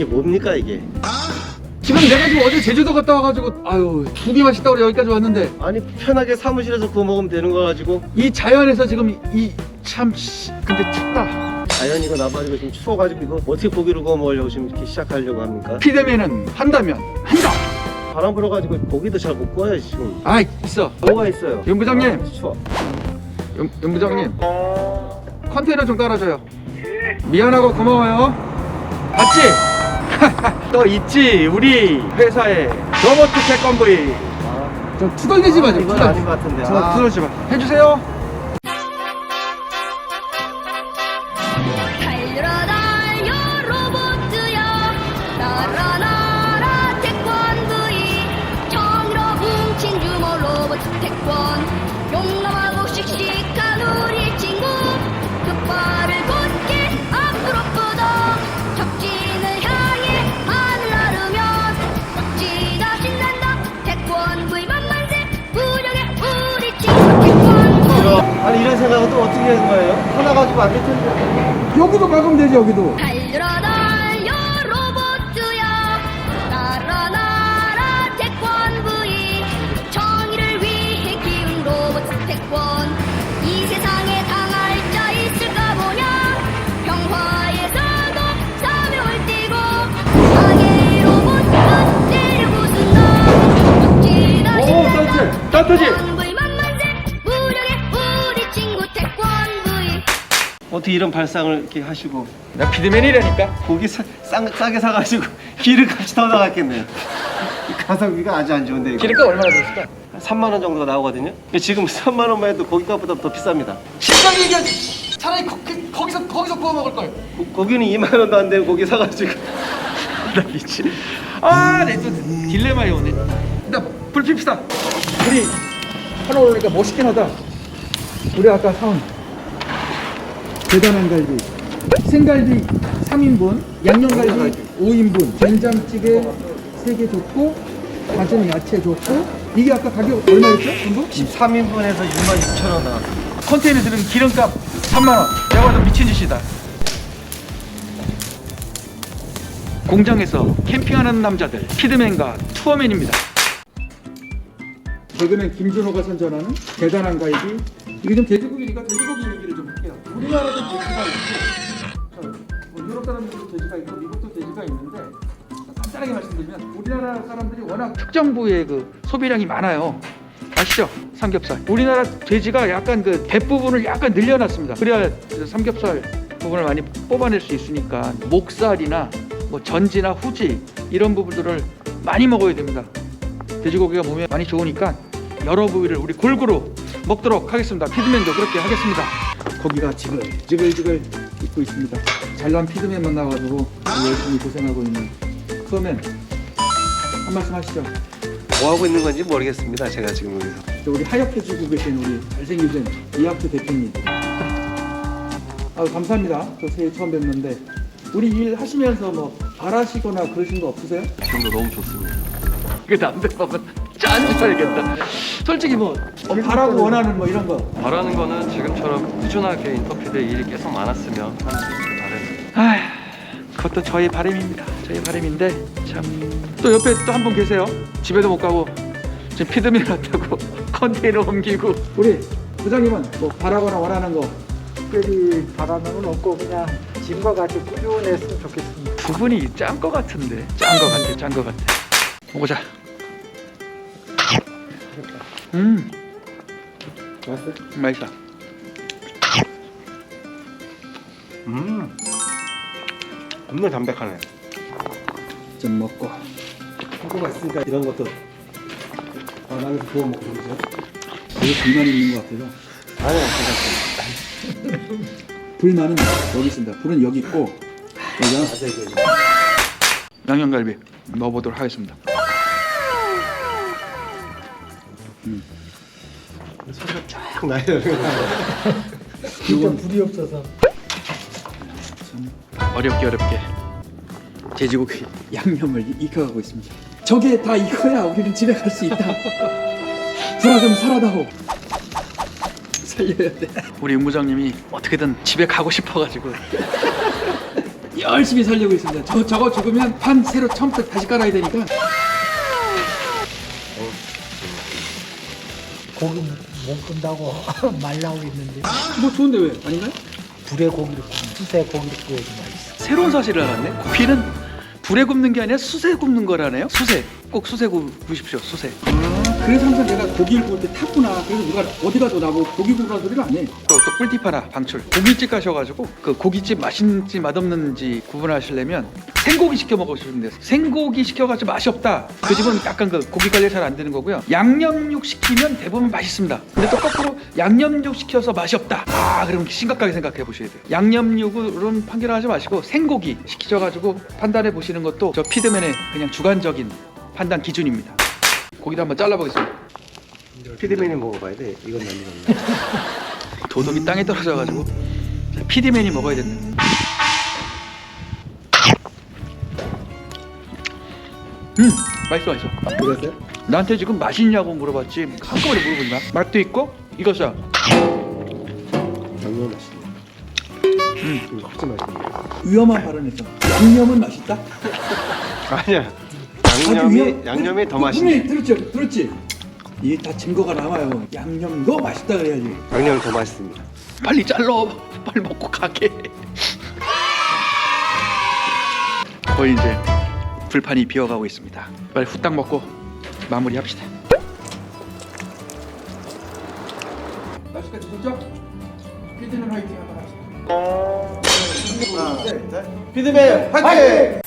이게 뭡니까 이게? 지금 내가 지금 어제 제주도 갔다 와가지고 아유 국이 맛있다고 여기까지 왔는데 아니 편하게 사무실에서 구워 먹으면 되는 거 가지고 이 자연에서 지금 이 참 근데 춥다 자연이고 나발이고 지금 추워가지고 이거 어떻게 고기를 구워 먹으려고 지금 이렇게 시작하려고 합니까? 피대면은 한다면 한다 바람 불어가지고 고기도 잘 못 구워요 지금. 아 있어 뭐가 있어요? 윤 부장님. 아, 추워. 윤, 윤 부장님 컨테이너 좀 깔아줘요 미안하고 고마워요 맞지? 너 있지 우리 회사에 로버트 태권브이 아, 좀 투덜대지 마 좀. 이건 투덜- 아닌 것 같은데. 저 아. 투덜지 마 해주세요 생각은 또 어떻게 하는 거예요? 하나 가지고 안 될 텐데. 여기도 막으면 되지 여기도. 달려라 달려 로봇이야 날아 날아 태권브이 정의를 위해 키운 로봇 태권. 이 세상에 당할 자 있을까 보냐? 평화에서도 사명을 띠고 악의 로봇은 때려 부순다. 멋지다 오 따뜻해 따뜻해 어떻게 이런 발상을 이렇게 하시고 나 피드맨이라니까 고기 사, 싸, 싸게 사가지고 기름값이 더 나갔겠네요. 이 가성비가 아주 안 좋은데 이거. 기름값 얼마나 들었을까? 한 3만 원 정도가 나오거든요. 근데 지금 3만 원만 해도 고기값보다 더 비쌉니다. 식당 얘기하지 차라리 거, 그, 거기서 거기서 구워 먹을 걸 고, 고기는 2만 원도 안 되는 고기 사가지고 나 미치. 아내 또 딜레마에 오네 나 불핍시다 우리 하나 올리니까 멋있긴 하다 우리 아까 사온 대단한 갈비. 생갈비 3인분 양념갈비 5인분. 된장찌개 3개 좋고 다진 야채 좋고. 이게 아까 가격 얼마였죠? 전부? 3인분에서 6만 6천 원 나왔어. 컨테이너 들은 기름값 3만 원. 내가 봐도 미친 짓이다. 공장에서 캠핑하는 남자들 피드맨과 투어맨입니다. 최근에 김준호가 선전하는 대단한 갈비. 이게 좀 돼지고기니까 돼지고기 얘기를 좀 할게요 우리나라도 돼지가 있고 저, 뭐 유럽 사람들도 돼지가 있고 미국도 돼지가 있는데 간단하게 말씀드리면 우리나라 사람들이 워낙 특정 부위의 그 소비량이 많아요 아시죠? 삼겹살. 우리나라 돼지가 약간 그 대부분을 약간 늘려놨습니다. 그래야 그 삼겹살 부분을 많이 뽑아낼 수 있으니까 목살이나 뭐 전지나 후지 이런 부분들을 많이 먹어야 됩니다. 돼지고기가 몸에 많이 좋으니까 여러 부위를 우리 골고루 먹도록 하겠습니다. 피드맨도 그렇게 하겠습니다. 고기가 지글지글지글 익고 있습니다. 잘난 피드맨 만나가지고 열심히 고생하고 있는 투어맨 한 말씀 하시죠. 뭐 하고 있는 건지 모르겠습니다. 제가 지금 여기서. 또 우리 하얗게 주고 계신 우리 잘생기신 이학주 대표님. 아 감사합니다. 저 새해 처음 뵙는데 우리 일 하시면서 뭐 바라시거나 그러신 거 없으세요? 지금도 너무 좋습니다. 그 남들 보면 짠 살겠다. 솔직히 뭐 어, 바라고 원하는 뭐 이런 거. 바라는 거는 지금처럼 꾸준하게 인터뷰될 일이 계속 많았으면 하는 게 바람입니다. 아, 그것도 저의 바람입니다. 저의 바람인데 참 또 옆에 또 한 분 계세요. 집에도 못 가고 지금 피드맨 왔다고 컨테이너 옮기고 우리 부장님은 뭐 바라거나 원하는 거 특별히 바라는 건 없고 그냥 지금과 같이 꾸준했으면 좋겠습니다. 두 분이 짠 거 같은데 짠 거 같아 짠 거 같아 먹어보자 음? 맛있어 음. 겁나 담백하네. 좀 먹고 한국가 있으니까 이런 것도 바닥에서 구워 먹고 그러죠 되게 불만이 있는 것 같아요 아니야 괜찮습니다. 불만은 여기 있습니다 불은 여기 있고 여기가 맞아 이거. 양념갈비 넣어보도록 하겠습니다 소리가 쫙 나요. 진짜 불이 없어서 어렵게 어렵게 돼지고기 양념을 익혀가고 있습니다. 저게 다 이거야. 우리는 집에 갈 수 있다. 불화 좀 살아다오. 살려야 돼. 우리 윤부장님이 어떻게든 집에 가고 싶어가지고 열심히 살려고 있습니다. 저 저거 죽으면 판 새로 처음부터 다시 깔아야 되니까 고기 못 끈다고 말라고 했는데 뭐 좋은데 왜 아닌가요? 불에 고기를 구우면 수세 고기를 구워도 맛있어. 새로운 사실을 알았네. 고기는 불에 굽는 게 아니라 수세 굽는 거라네요. 수세. 꼭 수세 구우십시오. 수세. 아, 그래서 항상 내가 고기를 구울 때 탔구나. 그래서 누가 어디 가도 나보고 고기 구우라는 소리를 안 해. 또, 또 꿀팁 하나 방출. 고깃집 가셔가지고 그 고깃집 맛있는지 맛없는지 구분하시려면 생고기 시켜 먹으시면 돼요. 생고기 시켜가지고 맛이 없다. 그 집은 약간 그 고기 관리 잘 안 되는 거고요. 양념육 시키면 대부분 맛있습니다. 근데 또 거꾸로 양념육 시켜서 맛이 없다. 아, 그럼 심각하게 생각해 보셔야 돼요. 양념육으로는 판결하지 마시고 생고기 시키셔가지고 판단해 보시는 것도 저 피드맨의 그냥 주관적인 판단 기준입니다. 고기도 한번 잘라보겠습니다. 피드맨이 먹어봐야 돼. 이건 남기는 도둑이 땅에 떨어져가지고 피디맨이 먹어야 된다. 음 맛있어 맛있어. 그랬어요? 나한테 지금 맛있냐고 물어봤지 한꺼번에 물어보지 마. 맛도 있고 이것이야. 양념 맛있네. 음, 진짜 맛있네. 위험한 발언했어. 양념은 맛있다. 아니야. 양념이 위험- 양념이 더 분- 맛있네. 들었지, 들었지. 이게 다 증거가 남아요. 양념도 맛있다 그래야지. 양념이 더 맛있습니다. 빨리 잘라. 빨리 먹고 가게. 거의 이제 불판이 비어가고 있습니다. 빨리 후딱 먹고 마무리합시다. 맛있게 드셨죠? 피디는 화이팅 한번 합시다. 피드맨 화이팅!